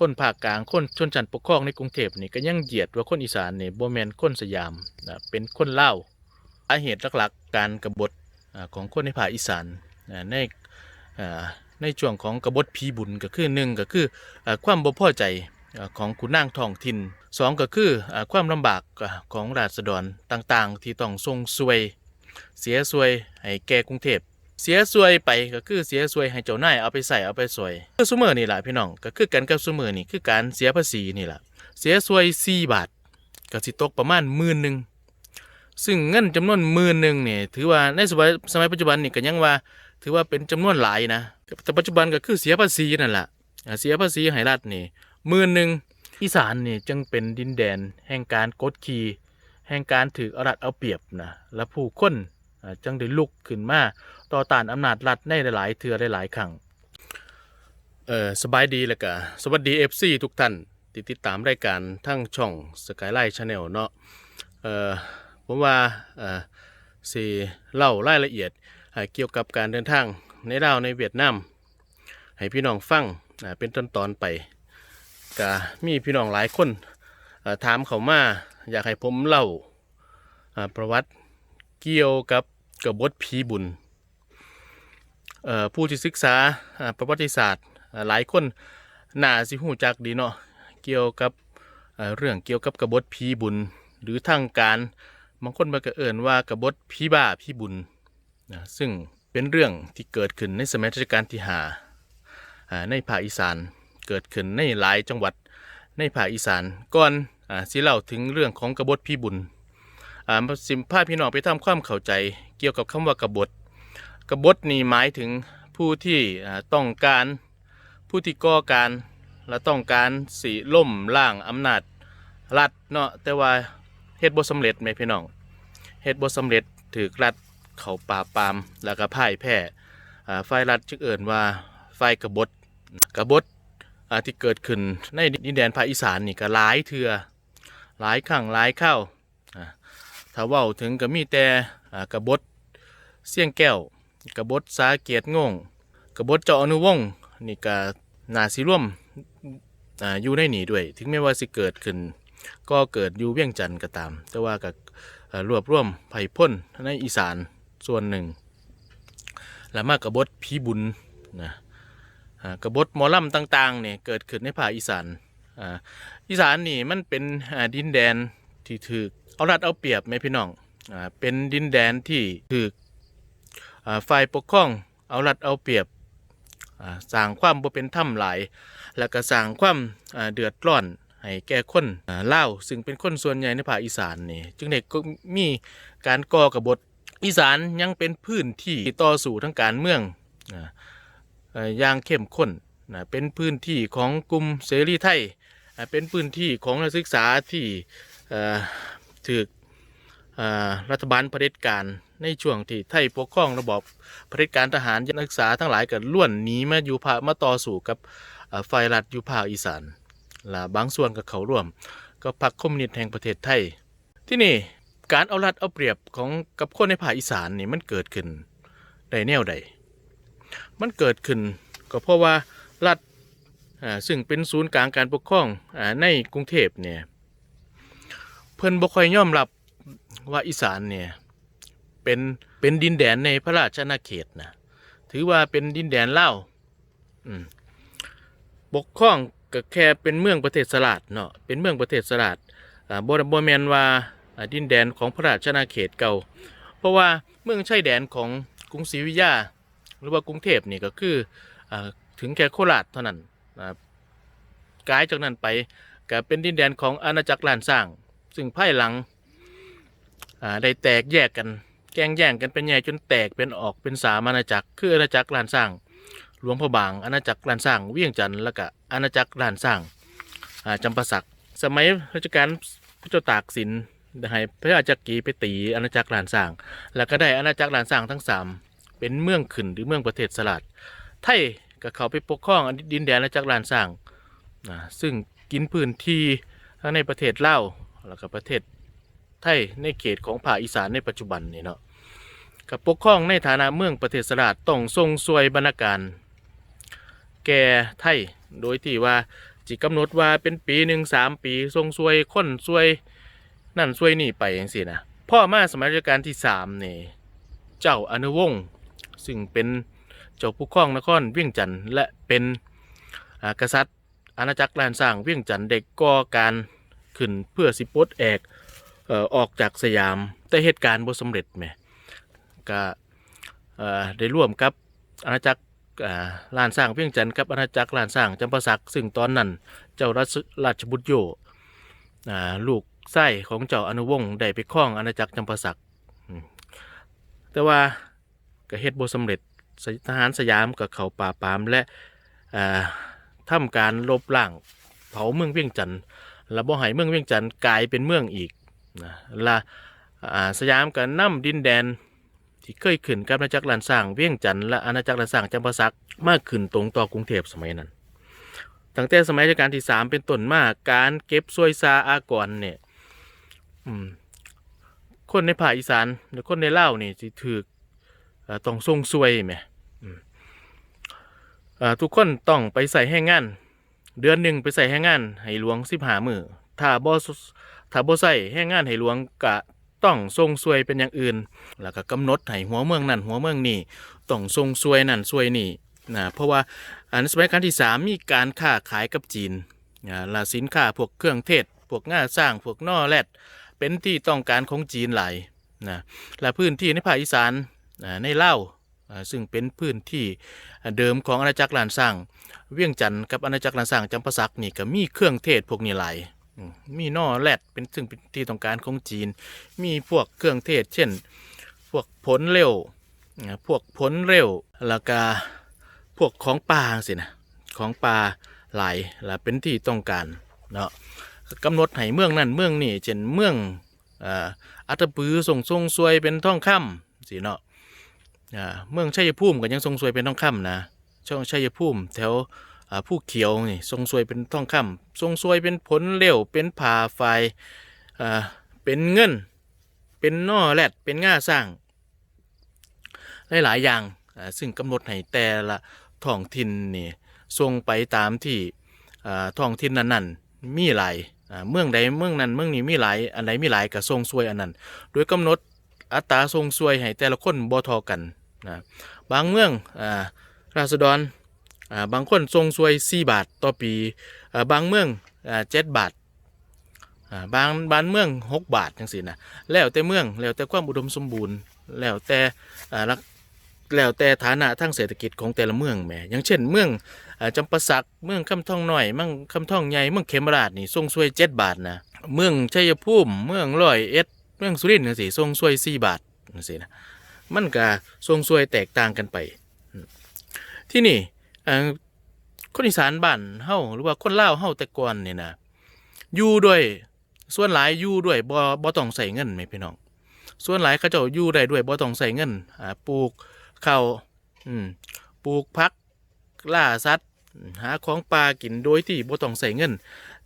คนภาคกลาง คนชนชั้นปกครองในกรุงเทพนี่ก็ยังเหยียดว่าคนอีสานนี่บ่แม่นคนสยามนะเป็นคนเล่าวสาเหตุหลักๆ การกบฏอ่าของคนในภาคอีสานอ่าในอ่าในช่วงของกบฏผีบุญก็คือหนึ่งก็คืออ่าความบ่พอใจอ่าของขุนนางท้องถิ่นสองก็คืออ่าความลำบากอ่าของราษฎรต่างๆ ที่ต้องส่งซวย เสียซวยให้แก่กรุงเทพ เสียซวยไปก็คือเสียซวยให้เจ้านายเอาไปใส่เอาไปสวยคือซุมือนี่แหละพี่น้องก็คือกันกับซุมือนี่คือการเสียภาษีนี่แหละเสียซวย4บาทก็สิตกประมาณหมื่นหนึ่งซึ่งเงินจำนวนหมื่นหนึ่งเนี่ยถือว่าในสมัยสมัยปัจจุบันนี่ก็ยังว่า ถือว่าเป็นจำนวนหลายนะแต่ปัจจุบันก็คือเสียภาษีนั่นแหละเสียภาษีให้รัฐนี่หมื่นหนึ่งอีสานนี่จึงเป็นดินแดน แห่งการกดขี่แห่งการถืออรัดเอาเปรียบนะและผู้คน จึงได้ลุกขึ้นมาต่อต้านอำนาจรัฐในหลายๆเทือหลายๆครั้งเออสบายดีแล้วก็สวัสดี FC ทุกท่านที่ติดตามรายการทั้งช่อง Skyline Channel เนาะเออผมว่าเออสิเล่ารายละเอียดเกี่ยวกับการเดินทางในดาวในเวียดนามให้พี่น้องฟังเป็นตอนตอนๆไปก็มีพี่น้องหลายคนถามเขามาอยากให้ผมเล่าประวัติ เกี่ยวกับกบฏผีบุญผู้ที่ศึกษาประวัติศาสตร์หลายคนน่าสิหูจักดีเนาะเกี่ยวกับเรื่องเกี่ยวกับกบฏผีบุญ หรือทางการบางคนมันก็เอ่นว่ากบฏผีบ้าผีบุญนะซึ่งเป็นเรื่องที่เกิดขึ้นในสมัยรัชกาลที่ห้าในภาคอีสานเกิดขึ้นในหลายจังหวัดในภาคอีสานก่อนอ่าสิเล่าถึงเรื่องของกบฏผีบุญ อ่าสิมพาพี่น้องไปทำความเข้าใจ เกี่ยวกับคำว่ากบฏกบฏนี่หมายถึงผู้ที่ต้องการผู้ที่ก่อการและต้องการสีล่มล่างอำนาจรัฐเนาะแต่ว่าเฮ็ดบ่สำเร็จไหมพี่น้องเฮ็ดบ่สำเร็จถือรัฐเขาปราปามแล้วก็พ่ายแพ้อ่าฝ่ายรัฐจึงเอิ่นว่าฝ่ายกบฏกบฏที่เกิดขึ้นในดินแดนภาคอีสานนี่ก็หลายเทื่อหลายครั้งหลายเข้าวอ่า ถ้าเว้าถึงก็มีแต่อ่ากบฏเสี่ยงแก้ว กระบฏสาเกียรติงงกระบฏเจ้าอนุวงศ์นี่ก็นาสิร่วมออยู่ในนี่ด้วย ถึงแม้ว่าสิเกิดขึ้น ก็เกิดอยู่เวียงจันทร์ก็ตาม แต่ว่ากับรวบรวมไผ่พ่นในอีสานส่วนหนึ่งและมากกระบฏผีบุญนะอ่ากบฏหมอลำต่างๆเนี่ยเกิดขึ้นในภาคอีสานอ,อีสานนี่มันเป็นดินแดน ที่ถือเอารัดเอาเปรียบไหมพี่น้องอ่าเป็นดินแดนที่ถืออ่าฝ่ายปกครองเอารัดเอาเปรียบอ่าสร้างความบ่เป็นธรรมหลาย แล้วก็สร้างความอ่าเดือดร้อนให้แก่คนอ่าลาวซึ่งเป็นคนส่วนใหญ่ในภาคอีสานนี่จึงได้ก็มีการก่อกบฏอีสานยังเป็นพื้นที่ต่อสู้ทางการเมืองอ่าเอ่ออย่างเข้มข้นนะเป็นพื้นที่ของกลุ่มเสรีไทยอ่าเป็นพื้นที่ของนักศึกษาที่ ถูกอ่ารัฐบาลเผด็จการในช่วงที่ไทยปกครองระบอบเผด็จการทหารนักศึกษาทั้งหลายก็ล้วนหนีมาอยู่ภาคมาต่อสู้กับฝ่ายรัฐอยู่ภาคอีสานและบางส่วนกับเขาร่วม ก็พรรคคอมมิวนิสต์แห่งประเทศไทย ที่นี่การเอารัดเอาเปรียบของกับคนในภาคอีสานนี่มันเกิดขึ้นได้แนวใด มันเกิดขึ้นก็เพราะว่ารัฐซึ่งเป็นศูนย์กลางการปกครองอในกรุงเทพเนี่ย เพิ่นบ่ค่อยยอมรับว่าอีสานเนี่ยเป็นเป็นดินแดนในพระราชอาณาเขตนะถือว่าเป็นดินแดนเล่าวอืมปกครองก็แค่เป็นเมืองประเทศสลาดเนาะเป็นเมืองประเทศสลาดอ่าบ่บ่แมนว่าดินแดนของพระราชอาณาเขตเก่า เพราะว่าเมืองชายแดนของกรุงศรีอยุธยา หรือว่ากรุงเทพนี่ก็คืออถึงแค่โคราชเท่านั้นกลายจากนั้นไปก็เป็นดินแดนของอาณาจักรล้านสร้าง ซึ่งภายหลังได้แตกแยกกัน แกล้งแย่งกันเป็นใหญ่จนแตกเป็นออกเป็นสามอาณาจักร คืออาณาจักรลานสร้าง หลวงพระบางอาณาจักรลานสร้าง เวียงจันทร์แล้วก็อาณาจักรลานสร้างจำปาสักสมัยรัชกาลพระเจ้าตากสินให้พระราชจักรีไปตีอาณาจักรลานสร้าง แล้วก็ได้อาณาจักรลานสร้างทั้งสามเป็นเมืองขึ้นหรือเมืองประเทศสลัดไทยก็เขาไปปกครองดินแดนอาณาจักรลานสร้างซึ่งกินพื้นที่ทั้งในประเทศเล่า แล้วก็ประเทศไทยในเขตของภาคอีสานในปัจจุบันนี่เนาะกับปกครองในฐานะเมืองประเทศสลาดต้องทรงสวยบรรณาการ แก่ไทยโดยที่ว่าจิกำหนดว่าเป็นปีหนึ่งสามปีทรงซวยคนซวยนั่นซวยนี่ไปอย่างสินะพ่อมาสมัยรัชกาลที่สามเนี่ยเจ้าอนุวงศ์ซึ่งเป็นเจ้าผู้ครองนครเวียงจันทร์และเป็นอ่ากษัตริย์อาณาจักรลานสร้างเวียงจันทร์ได้ก่อการ ขึ้นเพื่อสิปลดแอกออกจากสยาม แต่เหตุการณ์บ่สำเร็จแหมก็ได้ร่วมกับอาณาจักรลานสร้างเวียงจันทร์กับอาณาจักรลานสร้างจำปาสักซึ่งตอนนั้นเจ้ารัชราชบุตรโยอ่าลูกไส้ของเจ้าอนุวงศ์ได้ไปครองอาณาจักรจำปาสักแต่ว่าก็เฮ็ดบ่สำเร็จทหารสยามกับเขาป่าปามและอ่าทำการลบล้างเผาเมืองเวียงจันทร์ แล้วบ่ให้เมืองเวียงจันทร์กลายเป็นเมืองอีกนะละอ่าสยามก็นำดินแดนที่เคยขึ้นกับอาณาจักรลานสร้างเวียงจันทร์และอาณาจักรลานสร้างจำปาสักมากขึ้นตรงต่อกรุงเทพสมัยนั้น ตั้งแต่สมัยรัชกาลที่สามเป็นต้นมาการเก็บซวยซาอากรเนี่ยอืมคนในภาคอีสานหรือคนในลาวนี่สิถือต้องทรงซวยไหมอืมอ่อทุกคนต้องไปใส่แห้งงาน เดือนหนึ่งไปใส่แห้งงานให้หลวงสิบหามือถ้าบ่ถ้าบ่ใส่แห้งงานให้หลวงกะต้องทรงซวยเป็นอย่างอื่น แล้วก็กำหนดให้หัวเมืองนั่นหัวเมืองนี่ต้องทรงซวยนั่นซวยนี่นะเพราะว่าอันสมัยการที่สามมีการค้าขายกับจีนนะละสินค้าพวกเครื่องเทศ พวกง่าสร้างพวกนอแรดเป็นที่ต้องการของจีนหลายนะและพื้นที่ในภาคอีสานนะในเล่าวอ่า ซึ่งเป็นพื้นที่เดิมของอาณาจักรลานสร้าง เวียงจันทร์กับอาณาจักรลานสร้างจำปาสักนี่ก็มีเครื่องเทศพวกนี้หลายมีนอแรดเป็นซึ่งเป็นที่ต้องการของจีน มีพวกเครื่องเทศ เช่น พวกผลเร็วพวกผลเร็วแล้วก็พวกของปลาสินะของปลาหลายและเป็นที่ต้องการเนาะกำหนดให้เมืองนั่นเมืองนี่เช่นเมืองอัตตปือส่งทรงซวยเป็นท่องคำสิเนาะ เมืองชัยภูมิก็ยังทรงซวยเป็นทองคำนะช่องชัยภูมิแถวผู้เขียวนี่ทรงซวยเป็นทองคำทรงซวยเป็นผลเร็วเป็นผ่าไฟาเป็นเงิน เป็นนอแรดเป็นง่าสร้าง หลาย ๆ อย่างาซึ่งกำหนดให้แต่ละท้องถิ่นนี่ทรงไปตามที่อ่าท้องถิ่นนั้นๆมีหลายเมืองใดเมืองนั้นเมืองนี้มีหลายอันใดมีหลายก็ทรงซวยอันนั้น โดยกำหนดอัตราทรงซวยให้แต่ละคนบ่ทอกัน นะบางเมืองอ่าราษฎรอ่าบางคนทรงซวย 4 บาทต่อปีอ่าบางเมืองอ่า7บาทอ่าบางบางเมือง 6 บาทจังซี่นะแล้วแต่เมืองแล้วแต่ความอุดมสมบูรณ์แล้วแต่อ่าลักแล้วแต่ฐานะทางเศรษฐกิจของแต่ละเมืองแหมอย่างเช่นเมืองจำปาสักเมืองคำท่องหน้อย เมืองคำท่องใหญ่เมืองเขมราชนี่ทรงซวยเจ็ดบาทนะเมืองชัยภูมิเมืองร้อยเอ็ดเมืองสุรินทร์จังซี่ทรงซวยสี่บาทจังซี่นะ มันก็ทรงซวยแตกต่างกันไป ที่นี่คนอีสานบ้านเฮาหรือว่าคนลาวเฮาแต่ก่อนนี่นะอยู่ด้วยส่วนหลายอยู่ด้วยบ่บ่ต้องใส่เงินแม่พี่น้อง ส่วนหลายเขาเจ้าอยู่ได้ด้วยบ่ต้องใส่เงินอ่าปลูกข้าวอืมปลูกพักล่าสัตว์หาของป่ากินโดยที่บ่ต้องใส่เงิน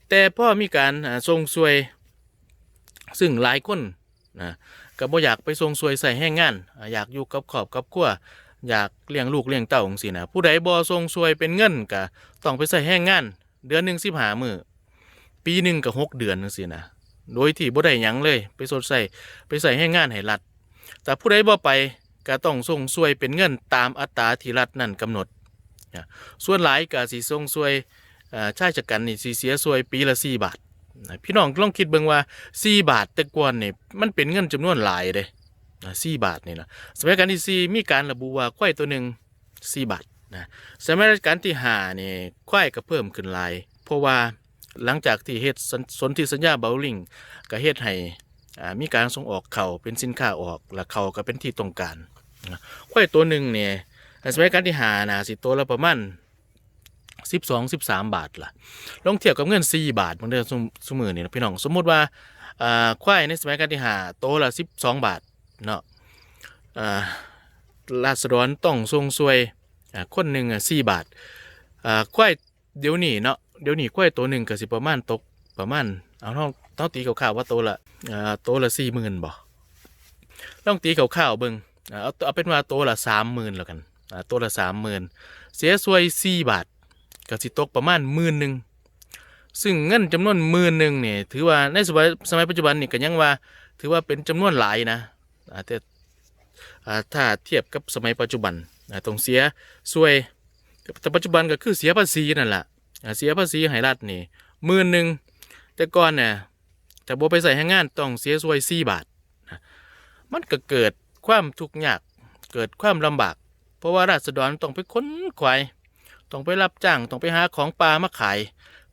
แต่พ่อมีการอ่าส่งสวย ซึ่งหลายคนนะ ก็บ่อยากไปส่งสวยใส่แห้งงานอยากอยู่กับครอบกับครัวอยากเลี้ยงลูกเลี้ยงเต้าจังซี่นะผู้ใดบ่ส่งสวยเป็นเงินก็ต้องไปใส่แห้งงาน เดือนหนึง15มื้อปีหนึงก็หกเดือนจังซี่นะโดยที่บ่ได้หยังเลย ไปสดใส่ไปใส่ให้งงานให้รัฐแต่ผู้ใดบ่ไปก็ต้องส่งสวยเป็นเงินตามอัตราที่รัฐนั่นกำหนดส่วนหลายก็สิส่งสวยชายชะกันนี่สิเสียสวยปีละ4บาท พี่น้องลองคิดเบิ่งว่า 4 บาทแต่ก่อนนี่มันเป็นเงินจำนวนหลายเด้นะ4บาทนี่นะสมัยรัชกาลที่4มีการระบุว่าควายตัวหนึ่ง4บาทนะสมัยรัชกาลที่5นี่ควายก็เพิ่มขึ้นหลาย เพราะว่าหลังจากที่เฮ็ดสนสนธิสัญญาเบลลิงก็เฮ็ดให้มีการส่งออกเขาเป็นสินค้าออกและเขาก็เป็นที่ต้องการควายตัวหนึ่งเนี่ยสมัยการที่หานะสิตัวละประมาณ สิบสองสิบสามบาทล่ะลองเทียบกับเงินสี่บาทบางเดือนสมือนี่นะพี่น้องสมมุติว่าควายในสมัยการที่หาโตละสิบสองบาทเนาะอ่าราษฎรต้องทรงซวยคนหนึ่งอะสี่บาทควายเดี๋ยวนี้เนาะเดี๋ยวนี้ควายตัวหนึ่งก็สิประมาณตกประมาณเอาเท่าเท่าตีข่าวๆว่าโตละอ่าตัวละสี่หมื่นบ่ต้องตีข่าวๆเบิ่งเอาเอาเป็นว่าโตละสามหมื่นแล้วกันอ่าตัวละสามหมื่นเสียสวยสี่บาท ก็สิตกประมาณหมื่นหนึ่งซึ่งเงินจำนวนหมื่นหนึ่งเนี่ยถือว่าในสมัยสมัยปัจจุบันนี่ก็ยังว่า ถือว่าเป็นจำนวนหลายนะแต่ถ้าเทียบกับสมัยปัจจุบันต้องเสียสวยแต่ปัจจุบันก็คือเสียภาษีนั่นแหละเสียภาษีให้รัฐนี่หมื่นหนึ่งแต่ก่อนเนี่ยแต่บ่ไปใส่ให้งานต้องเสียสวยสี่บาทมันก็เกิดความทุกข์ยากเกิดความลำบาก เพราะว่าราษฎรต้องไปค้นควาย ต้องไปรับจ้างต้องไปหาของปลามาขาย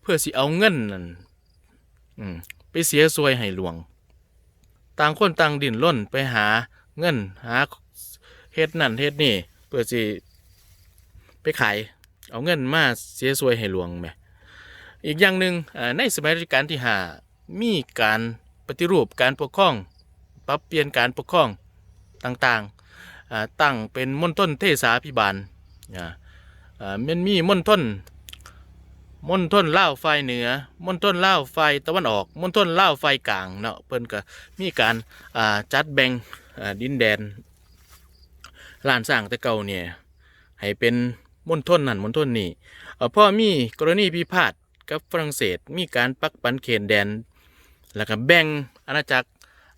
เพื่อสิเอาเงินนั่นไปเสียสวยให้หลวง ต่างคนต่างดิ่นร่นไปหาเงินหาเฮ็ดนั่นเฮ็ดนี่ เพื่อสิไปขายเอาเงินมาเสียสวยให้หลวงแหมอีกอย่างหนึ่งอ่าในสมัยรัชกาลที่ห้ามีการปฏิรูปการปกครอง ปรับเปลี่ยนการปกครองต่างๆตั้งเป็นมณฑลเทศาพิบาล มันมีมณฑลมณฑลล่าวไฟเหนือมณฑลล่าวไฟตะวันออกมณฑลล่าวไฟกลางเนาะเพิ่นก็มีการาจัดแบ่งดินแดนลานสร้างแต่เก่าเนี่ยให้เป็นมณฑลนั่นมณฑลนี่เอ่อมีกรณีพิพาทกับฝรั่งเศสมีการปักปันเขตแดน แล้วก็แบ่งอาณาจักร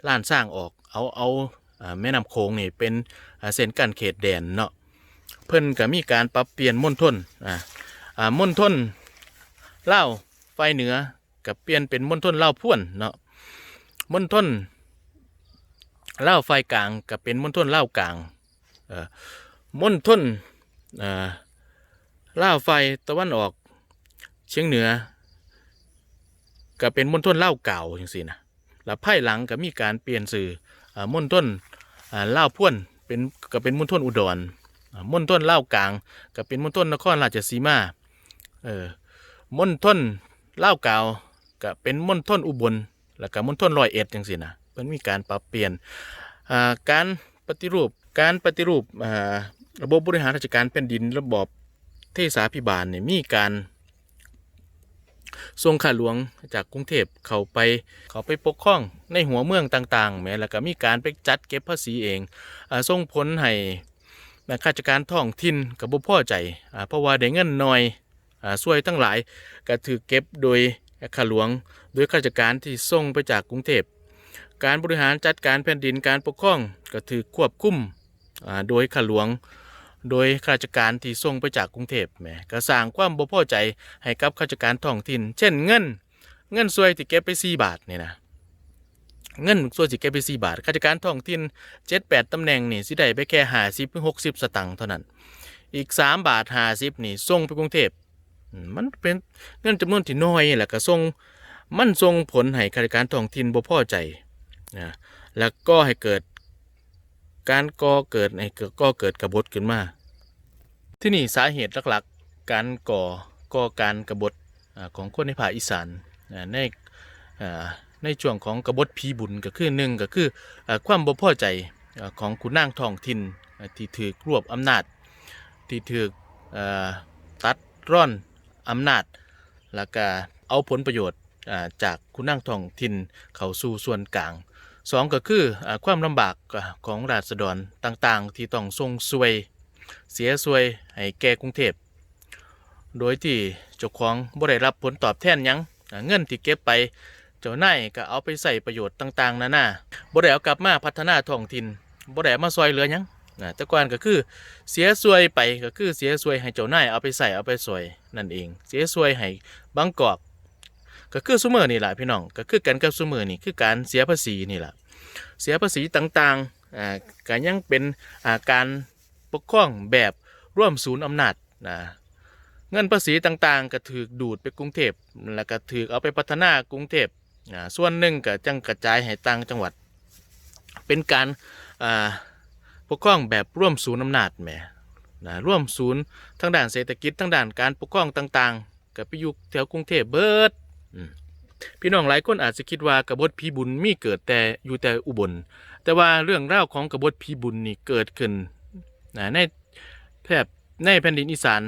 ลานสร้างออกเอาเอาอ่าแม่น้ำโขงนี่เป็นเส้นกั้นเขตแดนเนาะ เพิ่นก็มีการปรับเปลี่ยนมณฑลอ่าอ่ามณฑลเล่าไฟเหนือกับเปลี่ยนเป็นมณฑลเล่าพ่วนเนาะมณฑลเล่าไฟกลางกับเป็นมณฑลเล่ากลางเอ่อมณฑลเอ่อเล่าไฟตะวันออกเฉียงเหนือก็เป็นมณฑลเล่าเก่าอย่างสินะแล้วภายหลังก็มีการเปลี่ยนสื่ออมณฑลเล่าพ่วนเป็นก็เป็นมณฑลอุดรอ มณฑลเล่าวกลางก็เป็นมณฑลนครราชสีมาเออมณฑลเล่าวกาวก็เป็นมณฑลอุบล แล้วก็มณฑลร้อยเอ็ดจังซี่นะมันมีการปรับเปลี่ยนอ่าการปฏิรูปการปฏิรูประบบบริหารราชการแผ่นดินระบอบเทศาพิบาลเนี่ยมีการส่งข้าหลวงจากกรุงเทพเข้าไปเขาไปปกครองในหัวเมืองต่างๆแม้แล้วก็มีการไปจัดเก็บภาษีเองอาส่งผลให้ ข้าราชการท้องถิ่นกับบ่พอใจอ่าเพราะว่าได้เงินน้อยอ่าส่วยทั้งหลายก็ถือเก็บโดยข้าหลวง โดยข้าราชการที่ส่งไปจากกรุงเทพการบริหารจัดการแผ่นดินการปกครองก็ถือควบคุมอ่าโดยข้าหลวง โดยข้าราชการที่ส่งไปจากกรุงเทพแหมก็สร้างความบ่พอใจให้กับข้าราชการท้องถิ่น เช่นเงิน เงินส่วยที่เก็บไป4บาทนี่นะ เงินส่วยที่เก็บไป4บาทข้าราชการท้องถิ่น7-8ตำแหน่งนี่สิได้ไปแค่50ถึง60 สตางค์เท่านั้น อีก 3 บาท 50 นี่ส่งไปกรุงเทพมันเป็นเงินจำนวนที่น้อยแหละก็ส่งมันส่งผลให้ข้าราชการท้องถิ่นบ่พอใจนะแล้วก็ให้เกิดการก่อเกิดให้เกิดก่อเกิดกบฏขึ้นมา ที่นี่สาเหตุหลักๆ การก่อก่อการกบฏของคนในภาคอีสานในอ่า ในช่วงของกบฏผีบุญก็คือหนึ่งก็คืออความบ่พอใจอของขุนนางท้องถิ่นที่ถือรวบอำนาจ ที่ถืออตัดร่อนอำนาจ แล้วก็เอาผลประโยชน์จากคุณนั่งท้องถิ่นเข้าสู่ส่วนกลางสองก็คืออความลำบากของราษฎรต่างๆ ที่ต้องส่งสวย เสียสวยให้แก่กรุงเทพ โดยที่เจ้าของบ่ได้รับผลตอบแทนยังเงินที่เก็บไป เจ้านายก็เอาไปใส่ประโยชน์ต่างๆนานาบ่ได้เอากลับมาพัฒนาท้องถิ่นบ่ได้เอามาซอยเหลือหยังนะแต่ก่อนก็คือเสียสวยไปก็คือเสียสวยให้เจ้านายเอาไปใส่เอาไปสวยนั่นเอง เสียสวยให้บางกอก ก็คือซุมือนี่แหละพี่น้องก็คือกันกับซุมือนี่คือการเสียภาษีนี่แหละเสียภาษีต่างๆอ่าก็ยังเป็นอ่าการปกครองแบบร่วมศูนย์อำนาจนะเงินภาษีต่างๆ ก็ถูกดูดไปกรุงเทพแล้วก็ถูกเอาไปพัฒนากรุงเทพ ส่วนหนึ่งก็จังกระจายให้ต่างจังหวัด เป็นการปกครองแบบร่วมศูนย์อำนาจแหมนะร่วมศูนย์ทั้งด้านเศรษฐกิจทั้งด้านการปกครองต่างๆกับไปอยู่แถวกรุงเทพเบิดอืมพี่น้องหลายคนอาจจะคิดว่ากบฏพีบุญมีเกิดแต่อยู่แต่อุบล แต่ว่าเรื่องราของกบฏพีบุญนี่เกิดขึ้นนะในแถบในแผ่นดินอีสาน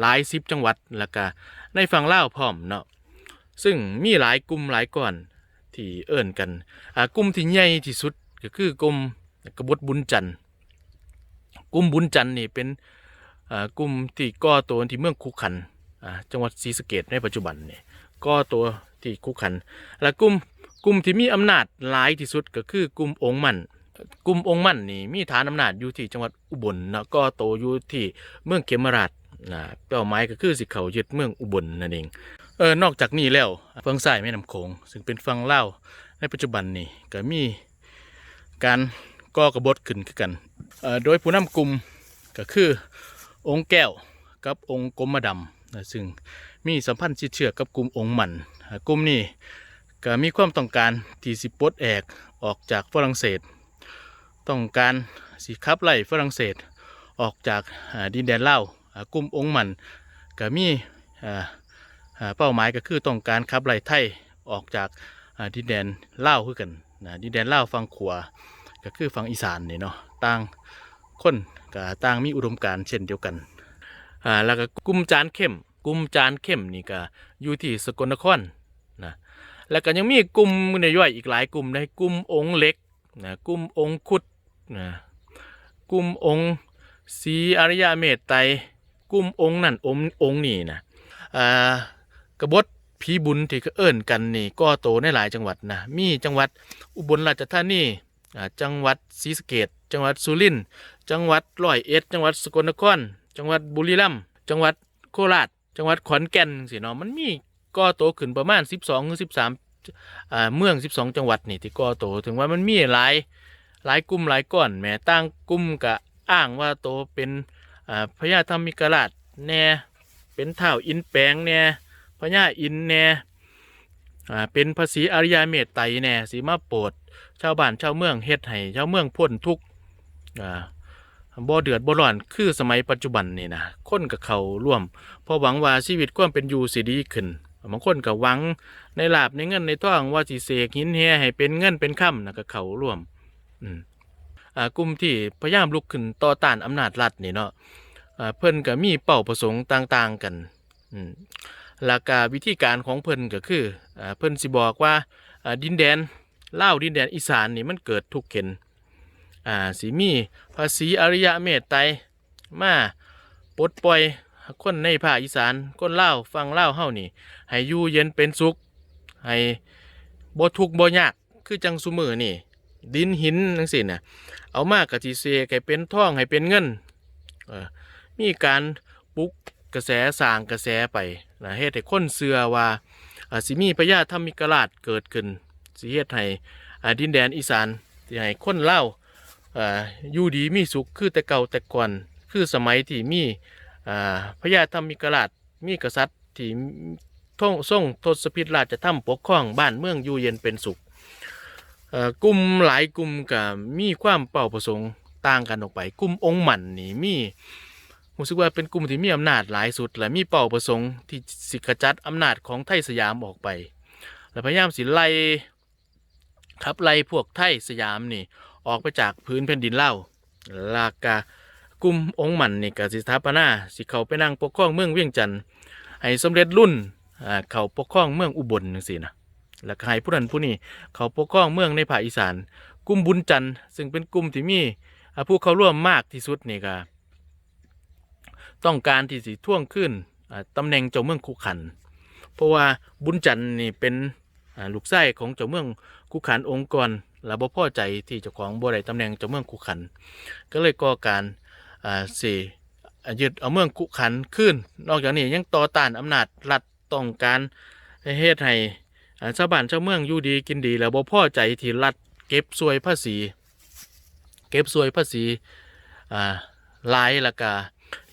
หลายสิบจังหวัดแล้วก็ในฝั่งลาวพร้อมเนาะ ซึ่งมีหลายกลุ่มหลายก่อนที่เอิ่นกันอ่ากลุ่มที่ใหญ่ที่สุดก็คือกลุ่มกบฏบุญจันทร์กลุ่มบุญจันทร์นี่เป็นอ่ากลุ่มที่ก่อตัวที่เมืองคุขันอ่าจังหวัดศรีสะเกดในปัจจุบันนี่ก็ตัวที่คุกขัน และกลุ่มกลุ่มที่มีอำนาจหลายที่สุดก็คือกลุ่มองค์มันกลุ่มองค์มันนี่มีฐานอำนาจอยู่ที่จังหวัดอุบลนะก็โตอยู่ที่เมืองเขมราชนะเป้าหมายก็คือสิเขายึดเมืองอุบลนั่นเอง เออนอกจากนี้แล้วฝั่งซ้ายแม่น้ำโขงซึ่งเป็นฝั่งลาวในปัจจุบันนี่ก็มีการก่อกบฏขึ้นกันออโดยผู้นำกลุ่มก็คือองค์แก้วกับองค์กมดำซึ่งมีสัมพันธ์ชิดเชื่อกับกลุ่มองค์มันกลุ่มนี้ก็มีความต้องการที่สิปลดแอกออกจากฝรั่งเศส ต้องการสิขับไล่ฝรั่งเศสออกจากดินแดนลาวอ่ากลุ่มองค์มันก็มีอ เป้าหมายก็คือต้องการขับไล่ไทยออกจากดินแดนเล่าวคือกันนะดินแดนเล่าฝั่งขวาก็คือฝั่งอีสานนี่เนาะต่างคนก็ต่างมีอุดมการเช่นเดียวกันอ่าแล้วก็กลุ่มจานเข้มกลุ่มจานเข้มนี่ก็อยู่ที่สกลนครนะแล้วก็ยังมีกลุ่มในย่อยอีกหลายกลุ่มในกลุ่มองค์เล็กนะกลุ่มองคุดนะกลุ่มองค์สีอริยเมตไตรกลุ่มองค์นั่นองค์องค์นี่นะอ่า กบฏผีบุญที่ก็เอิ้นกันนี่ก็โตในหลายจังหวัดนะมีจังหวัดอุบลราชธานีจังหวัดศรีสะเกษจังหวัดสุรินทร์จังหวัดร้อยเอ็ดจังหวัดสกลนคร จังหวัดบุรีรัมย์จังหวัดโคราช จังหวัดขอนแก่นสิเนาะมันมีก็โตขึ้นประมาณ 12ถึง13อ่าเมือง 12 จังหวัดนี่ที่ก่อโตถึงว่ามันมีหลายหลายกลุ่มหลายก้อนแหม้ตั้งกลุ่มกะอ้างว่าโตเป็นพญาธรรมิกราชแน่เป็นเท่าอินแปงแน่ พญาอินแน่อ่าเป็นภาษีอริยเมตไตรแน่สีมาโปรดชาวบ้านชาวเมืองเฮ็ดให้ชาวเมืองพ้นทุกข์อ่าบ่เดือดบ่ร้อนคือสมัยปัจจุบันนี่นะคนกับเขาร่วมพราะหวังว่าชีวิตความเป็นอยู่สิดีขึ้นบางคนก็หวังในลาบในเงินในท่องว่าสิเสกหินแฮให้เป็นเงินเป็นค่ำนะก็เขาร่วมอืมอ่ากลุ่มที่พยายามลุกขึ้นต่อต้านอำนาจรัฐนี่เนาะอ่าเพิ่นก็มีเป้าประสงค์ต่าง ๆ กันอืม หลักการวิธีการของเพิ่นก็คืออเพิ่นสิบอกว่าดินแดนเล่าดินแดนอีสานนี่มันเกิดทุกเข็นอ่าสิมีภาษีอริยเมตไตรมาปลดปล่อยคนในภาคอีสานคนเล่าฟังเล่าเฮานี่ ให้อยู่เย็นเป็นสุข ให้บ่ทุกบ่ยากคือจังซุมือนี่ ดินหินจังซี่น่ะเอามากกะสิเสกให้เป็นท่องให้เป็นเงินเออมีการปลุก กระแสสร้างกระแสไปนะเฮ็ดให้คนเชื่อว่าสิมีพญาธรรมิกราชเกิดขึ้นสิเฮ็ดให้ดินแดนอีสานสิให้คนเล่าอยู่ดีมีสุขคือแต่เก่าแต่ก่อนคือสมัยที่มีอ่าพญาธรรมิกราชมีกษัตริย์ที่ท่องทรงทศพิธราชธรรมปกครองบ้านเมืองอยู่เย็นเป็นสุขกลุ่มหลายกลุ่มก็มีความเป้าประสงค์ต่างกันออกไป กลุ่มองค์หมันนี่มี รู้สึกว่าเป็นกลุ่มที่มีอำนาจหลายสุด และมีเป้าประสงค์ที่สิขจัดอำนาจของไทยสยามออกไป และพยายามสิไล่ขับไล่พวกไทยสยามนี่ออกไปจากพื้นแผ่นดินเล่าลากากลุ่มองค์มันนี่ก็สิสถาปนาสิเขาไปนั่งปกครองเมืองเวียงจันทน์ให้สมเด็จรุ่นอ่าเขาปกครองเมืองอุบลจังซี่นะแล้วก็ให้ผู้นั้นผู้นี้เขาปกครองเมืองในภาคอีสาน กลุ่มบุญจันทร์ซึ่งเป็นกลุ่มที่มีผู้เข้าร่วมมากที่สุดนี่ก็ ต้องการที่สิท่วงขึ้นตำแหน่งเจ้าเมืองคุขัน เพราะว่าบุญจันทร์นี่เป็นลูกไส้ของเจ้าเมืองคุขันองค์กรและบ่พอใจที่เจ้าของบ่ได้ตำแหน่งเจ้าเมืองคุขัน ก็เลยก่อการสิอ่ยึดเอาเมืองกุขันขึ้น นอกจากนี้ยังต่อต้านอำนาจรัฐต้องการเฮ็ดให้อ่าชาวบ้านชาวเมืองอยู่ดีกินดี แล้วบ่พอใจที่รัฐเก็บสวยภาษี เก็บสวยภาษีอ่าหลายล้วก็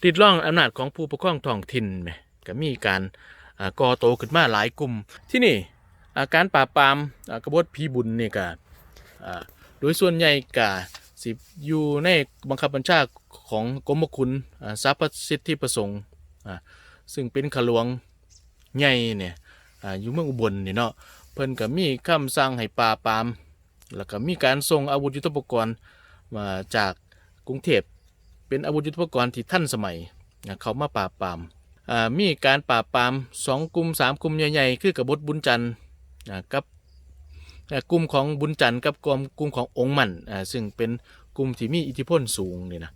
ติดร่องอำนาจของผู้ปกครองท้องถิ่นแหมก็มีการก่อโตขึ้นมาหลายกลุ่ม ที่นี่การปราบปรามกบฏผีบุญเนี่ยก็โดยส่วนใหญ่ก็สิอยู่ในบังคับบัญชาของกรมคุณทรัพย์สิทธิประสงค์ซึ่งเป็นขลวงใหญ่เนี่ยออยู่เมืองอุบลนี่เนาะเพิ่นก็มีคำสั่งให้ปราบปราม แล้วก็มีการส่งอาวุธยุทโธปกรณ์มาจากกรุงเทพ เป็นอาวุธยุทโธปกรณ์ที่ทันสมัยนะเขามาปราบปรามมีการปราบปรามสองกลุ่มสามกลุ่มใหญ่ๆคือกบฏบุญจันทร์กับกลุ่มของบุญจันทร์กับกลุ่มขององค์มันซึ่งเป็นกลุ่มที่มีอิทธิพลสูงนี่นะ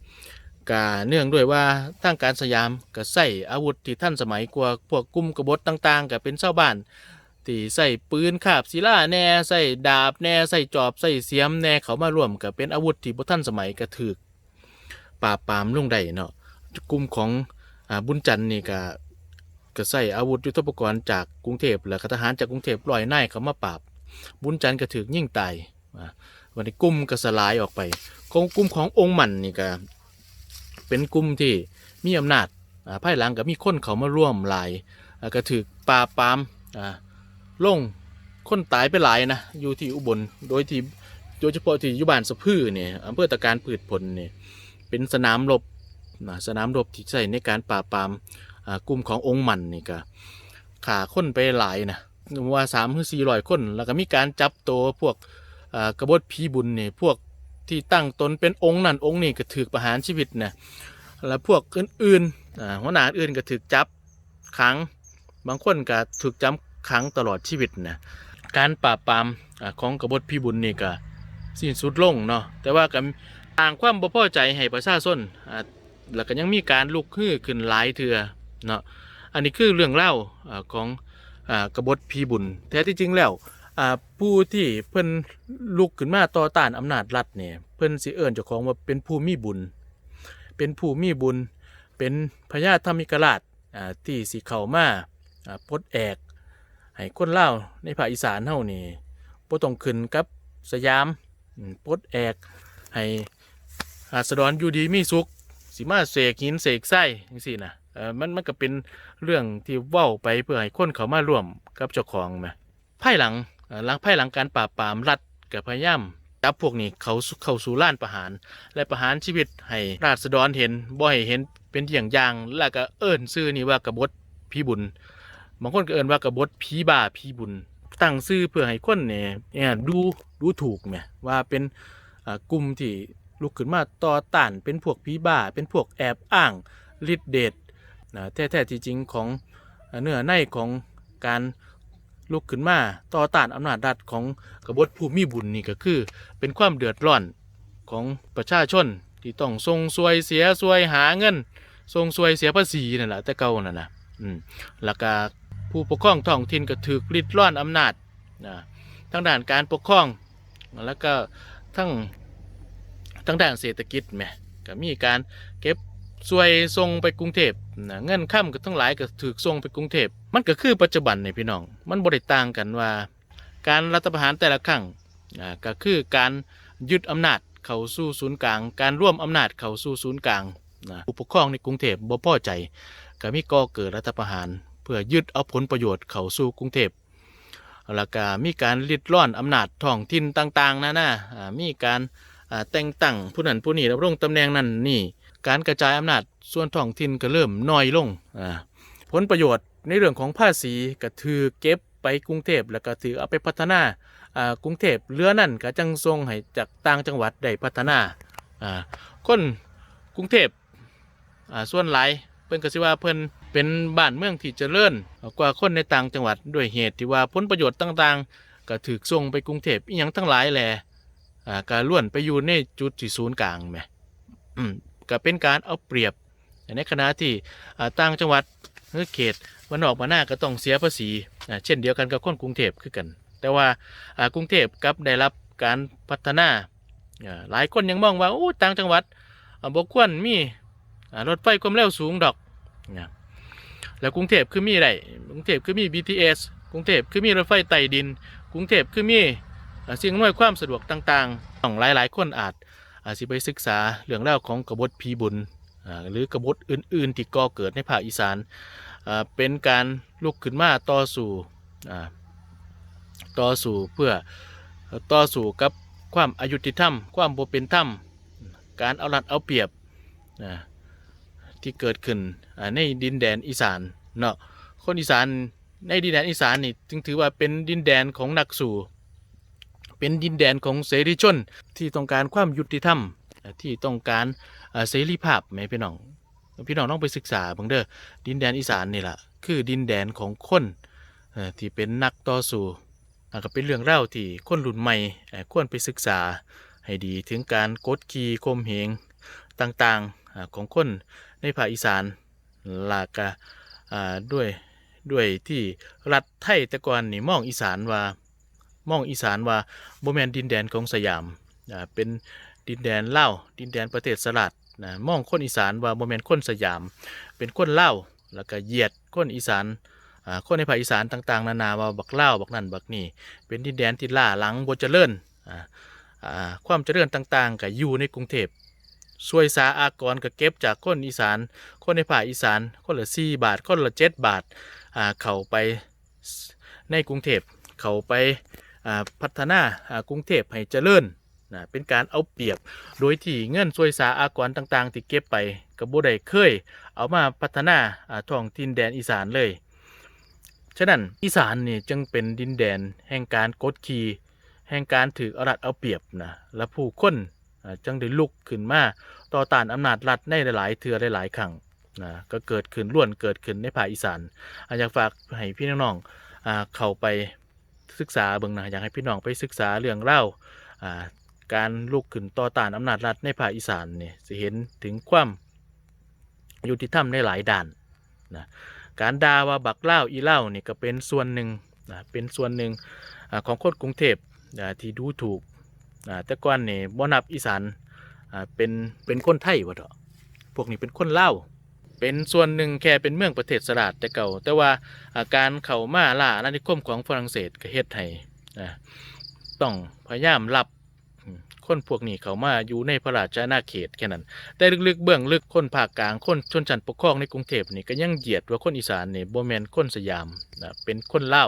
กาเนื่องด้วยว่าทางการสยามก็ใส่อาวุธที่ท่านสมัยกว่าพวกกลุ่มกบฏต่างๆก็เป็นชาวบ้านที่ใส่ปืนขาบศิลาแน่ใส่ดาบแน่ใส่จอบใส่เสียมแน่เขามาร่วมก็เป็นอาวุธที่บ่ทันสมัยก็ถูก ปราบปรามลงได้เนาะกลุ่มของอ่าบุญจันทร์นี่ก็ก็ใส่อาวุธยุทโธปกรณ์จากกรุงเทพแล้วทหารจากกรุงเทพลอยนายเขามาปราบ บุญจันทร์ก็ถูกยิ่งตายวันนี้กลุ่มก็สลายออกไปของกลุ่มขององค์มันนี่ก็เป็นกลุ่มที่มีอำนาจอ่าภายหลังก็มีคนเขามาร่วมหลายก็ถือปราบปรามอ่าลงคนตายไปหลายนะอยู่ที่อุบลโดยที่โดยเฉพาะที่ยุบานสะพือเนี่ยอำเภอตะการพืชผลเนี่ย เป็นสนามรบนะสนามรบที่ใช้ในการปราบปรามกลุ่มขององค์มันนี่ก็ขาคนไปหลายนะว่าสามถึงสี่ร้อยคน แล้วก็มีการจับตัวพวกอ่ากบฏผีบุญนี่พวกที่ตั้งตนเป็นองค์นั่นองค์นี่ก็ถือประหารชีวิตนะแล้วพวกอื่นๆอ่าหัวหน้าอื่นก็ถือจับขังบางคนก็ถูกจำขังตลอดชีวิตนะการปราบปรามของกบฏผีบุญนี่ก็สิ้นสุดลงเนาะแต่ว่าก็ ต่างความบ่พอใจให้ประชาชนอ่าแล้วก็ยังมีการลุกฮือขึ้นหลายเถื่อเนาะอันนี้คือเรื่องเล่าของอกบฏผีบุญแท้ที่จริงแล้วผู้ที่เพิ่นลุกขึ้นมาต่อต้านอำนาจรัฐเนี่ยเพิ่นสิเอิ้นเจ้าของว่าเป็นผู้มีบุญ เป็นผู้มีบุญ เป็นพญาธรรมิกราชที่สิเข้ามาอ่าปลดแอกให้คนเล่าในภาคอีสานเฮานี่บ่ต้องขึ้นกับสยามอืมปลดแอกให้ ราษฎรอยู่ดีมีสุขสิมาเสกหินเสกไส้จังซี่นะเออมันมันก็เป็นเรื่องที่เว้าไปเพื่อให้คนเขามาร่วมกับเจ้าของแหมภายหลังหลังภายหลังการปราบปรามรัฐกับพยายามจับพวกนี้เขาเข้าสู่ล้านประหาร และประหารชีวิตให้ราษฎรเห็นบ่ให้เห็นเป็นอย่างอย่างแล้วก็เอิ้นชื่อนี้ว่ากบฏผีบุญบางคนก็เอิ้นว่ากบฏผีบ้าผีบุญ ตั้งชื่อเพื่อให้คนเนี่ยเนี่ยดูดูถูกแหมว่าเป็นกลุ่มที่ ลุกขึ้นมาต่อต้านเป็นพวกผีบ้า เป็นพวกแอบอ้างฤทธิเดชนะแท้ๆที่จริงของเนื้อในของการลุกขึ้นมาต่อต้านอำนาจรัฐของกบฏผู้มีบุญนี่ก็คือ เป็นความเดือดร้อนของประชาชนที่ต้องส่งซวยเสียซวยหาเงินส่งซวยเสียภาษีนั่นแหละแต่เก่านั่นนะอืมแล้วก็ผู้ปกครองท้องถิ่นก็ถูกริดร่อนอำนาจนะทั้งด้านการปกครองแล้วก็ทั้ง ทั้งด้านเศรษฐกิจแหมก็มีการเก็บสวยส่งไปกรุงเทพนะเงินค่ำก็ทั้งหลายก็ถูกส่งไปกรุงเทพมันก็คือปัจจุบันนี่พี่น้อง มันบริต่างกันว่า การรัฐประหารแต่ละครั้งอ่าก็คือการยึดอำนาจเข้าสู่ศูนย์กลาง การร่วมอำนาจเข้าสู่ศูนย์กลางนะผู้ปกครองในกรุงเทพบ่พอใจ ก็มีก่อเกิดรัฐประหาร เพื่อยึดเอาผลประโยชน์เข้าสู่กรุงเทพแล้วก็มีการริดร่อนอำนาจท้องถิ่นต่างๆนะนะอ่ามีการ แต่งตั้งผู้นั้นผู้นี้ดำรงตำแหน่งนั้นนี่ การกระจายอำนาจส่วนท้องถิ่นก็เริ่มน้อยลงผลประโยชน์ในเรื่องของภาษีก็ถือเก็บไปกรุงเทพแล้วก็ถือเอาไปพัฒนากรุงเทพเรือนั่นก็จังส่งให้จากต่างจังหวัดได้พัฒนาคนกรุงเทพส่วนหลายเพิ่นก็สิว่าเพิ่นเป็นบ้านเมืองที่เจริญกว่าคนในต่างจังหวัดด้วยเหตุที่ว่าผลประโยชน์ต่างๆ ก็ถูกส่งไปกรุงเทพอีหยังทั้งหลายแหละ อ่าก็ล้วนไปอยู่ในจุดที่ศูนย์กลางแหมอืมก็เป็นการเอาเปรียบ ในขณะที่ต่างจังหวัดหรือเขตวันนอกมาหน้าก็ต้องเสียภาษีเช่นเดียวกันกับคนกรุงเทพคือกัน แต่ว่ากรุงเทพกับได้รับการพัฒนาหลายคนยังมองว่าโอ้ต่างจังหวัดบกควรมีอ่ารถไฟความเร็วสูงดอกนะแล้วกรุงเทพคือมีอะไรกรุงเทพคือมี BTS กรุงเทพคือมีรถไฟใต้ดิน กรุงเทพคือมี่ สิ่งอำนวยความสะดวกต่างๆของหลายๆ คนอาจอาจสิไปศึกษาเรื่องเล่าวของกบฏผีบุญหรือกบฏอื่นๆ ที่ก่อเกิดในภาคอีสานเป็นการลุกขึ้นมาต่อสู้อ่ต่อสู้เพื่อต่อสู้กับความอายุติธรรม ความบเป็นธรรม การเอารัดเอาเปรียบที่เกิดขึ้นในดินแดนอีสานเนาะคนอีสานในดินแดนอีสานนี่จึงถือว่าเป็นดินแดนของนักสู้ เป็นดินแดนของเสรีชน ที่ต้องการความยุติธรรม ที่ต้องการเสรีภาพไหมพี่น้อง พี่น้องต้องไปศึกษาเบังเด้อดินแดนอีสานนี่แหละคือดินแดนของคนที่เป็นนักต่อสู้ก็เป็นเรื่องเล่าที่คนรุ่นใหม่ควรไปศึกษาให้ดีถึงการกดขี่ข่มเหงต่างๆของคนในภาคอีสานลากะด้วยด้วยที่รัฐไทยแต่ก่อนนี่มองอีสานว่า มองอีสานว่าบ่แมนดินแดนของสยามอ่าเป็นดินแดนเล่าดินแดนประเทศสลัดนะมองคนอีสานว่าบ่แม่นคนสยาม เป็นคนเล่าแล้วก็เหยียดคนอีสานอ่าคนในภาคอีสานต่างๆ นานาว่าบักเล่าบักนั่นบักนี่เป็นดินแดนที่ล่าหลังบ่เจริญอ่าอ่าความเจริญต่างๆก็อยู่ในกรุงเทพสวยสาอากรก็เก็บจากคนอีสาน คนในภาคอีสานคนละ4บาทคนละ7บาทอ่าเข้าไปในกรุงเทพเข้าไป พัฒนาอ่ากรุงเทพให้เจริญนะเป็นการเอาเปรียบโดยที่เงินสวยสาอากรต่างๆ ที่เก็บไปกับบ่ได้เคย เอามาพัฒนาอ่าท้องถิ่นแดนอีสานเลย ฉะนั้นอีสานนี่จึงเป็นดินแดนแห่งการกดขี่แห่งการถืออรัดเอาเปรียบนะและผู้คนจึงได้ลุกขึ้นมาต่อต้านอำนาจรัฐในหลายๆเทือหลายๆครั้งนะก็เกิดขึ้นล้วนเกิดขึ้นในภาคอีสานอยากฝากให้พี่น้องๆอ่าเข้าไป ศึกษาเบิ่งนะอยากให้พี่น้องไปศึกษาเรื่องเล่าอ่าการลุกขึ้นต่อต้านอำนาจรัฐในภาคอีสานนี่สิเห็นถึงความยุติธรรมในหลายด้านนะการด่าว่าบักเล่าอีเล่านี่ก็เป็นส่วนหนึ่งนะเป็นส่วนหนึ่งอของคนกรุงเทพที่ดูถูกแต่ก่อนนี่บ่นับอีสานเป็นเป็นคนไทยวะเถอะพวกนี้เป็นคนเล่า เป็นส่วนหนึ่งแค่เป็นเมืองประเทศสลาดแต่เก่า แต่ว่าอาการเข่ามาล่าอาณานิคมของฝรั่งเศสก็เฮ็ดให้ต้องพยายามรับคนพวกนี้เข้ามาอยู่ในพระราชอาณาเขตแค่นั้น แต่ลึกๆเบื้องลึกคนภาคกลางคนชนชั้นปกครองในกรุงเทพนี่ก็ยังเหยียดว่าคนอีสานนี่บ่แมนคนสยามนะเป็นคนเล่า